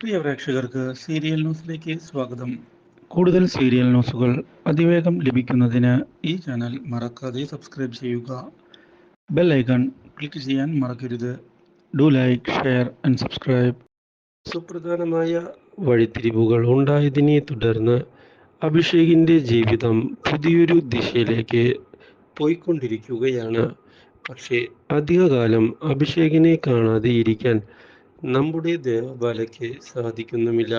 പ്രിയ പ്രേക്ഷകർക്ക് സീരിയൽ ന്യൂസിലേക്ക് സ്വാഗതം. കൂടുതൽ സീരിയൽ ന്യൂസുകൾ അതിവേഗം ലഭിക്കുന്നതിന് ഈ ചാനൽ മറക്കാതെ സബ്സ്ക്രൈബ് ചെയ്യുക. ബെൽ ഐക്കൺ ക്ലിക്ക് ചെയ്യാൻ മറക്കരുത്. Do like share and subscribe. സുപ്രധാനമായ വഴിത്തിരിവുകൾ ഉണ്ടായതിനെ തുടർന്ന് അഭിഷേകിന്റെ ജീവിതം പുതിയൊരു ദിശയിലേക്ക് പോയിക്കൊണ്ടിരിക്കുകയാണ്. പക്ഷേ അധികകാലം അഭിഷേകിനെ കാണാതെ ഇരിക്കാൻ നമ്മുടെ ദേവബാലയ്ക്ക് സാധിക്കുന്നുമില്ല.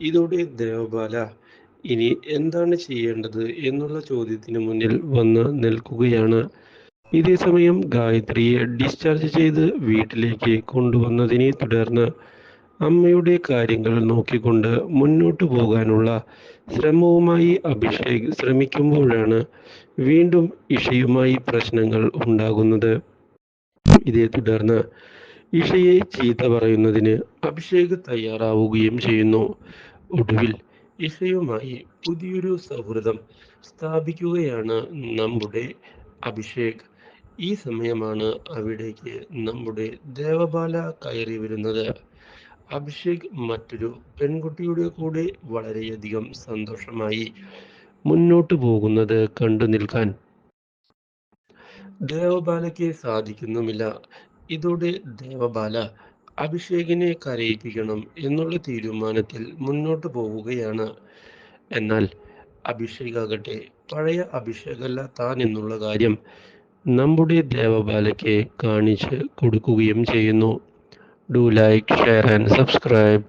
ഇതോടെ ദേവബാല ഇനി എന്താണ് ചെയ്യേണ്ടത് എന്നുള്ള ചോദ്യത്തിന് മുന്നിൽ വന്ന് നിൽക്കുകയാണ്. ഇതേസമയം ഗായത്രിയെ ഡിസ്ചാർജ് ചെയ്ത് വീട്ടിലേക്ക് കൊണ്ടുവന്നതിനെ തുടർന്ന് അമ്മയുടെ കാര്യങ്ങൾ നോക്കിക്കൊണ്ട് മുന്നോട്ട് പോകാനുള്ള ശ്രമവുമായി അഭിഷേക് ശ്രമിക്കുമ്പോഴാണ് വീണ്ടും ഇഷയുമായി പ്രശ്നങ്ങൾ ഉണ്ടാകുന്നത്. ഇതേ തുടർന്ന് ഇഷയെ ചീത്ത പറയുന്നതിന് അഭിഷേക് തയ്യാറാവുകയും ചെയ്യുന്നു. ഒടുവിൽ ഇഷയുമായി പുതിയൊരു സൗഹൃദം സ്ഥാപിക്കുകയാണ് നമ്മുടെ അഭിഷേക്. ഈ സമയമാണ് അവിടേക്ക് നമ്മുടെ ദേവബാല കയറി വരുന്നത്. അഭിഷേക് മറ്റൊരു പെൺകുട്ടിയുടെ കൂടെ വളരെയധികം സന്തോഷമായി മുന്നോട്ടു പോകുന്നത് കണ്ടു നിൽക്കാൻ ദേവബാലയ്ക്ക് സാധിക്കുന്നുമില്ല. ഇതോടെ ദേവബാല അഭിഷേകിനെ കരയിപ്പിക്കണം എന്നുള്ള തീരുമാനത്തിൽ മുന്നോട്ട് പോവുകയാണ്. എന്നാൽ അഭിഷേകാകട്ടെ പഴയ അഭിഷേകല്ല താൻ എന്നുള്ള കാര്യം നമ്മുടെ ദേവബാലയ്ക്ക് കാണിച്ച് കൊടുക്കുകയും ചെയ്യുന്നു. Do like share and subscribe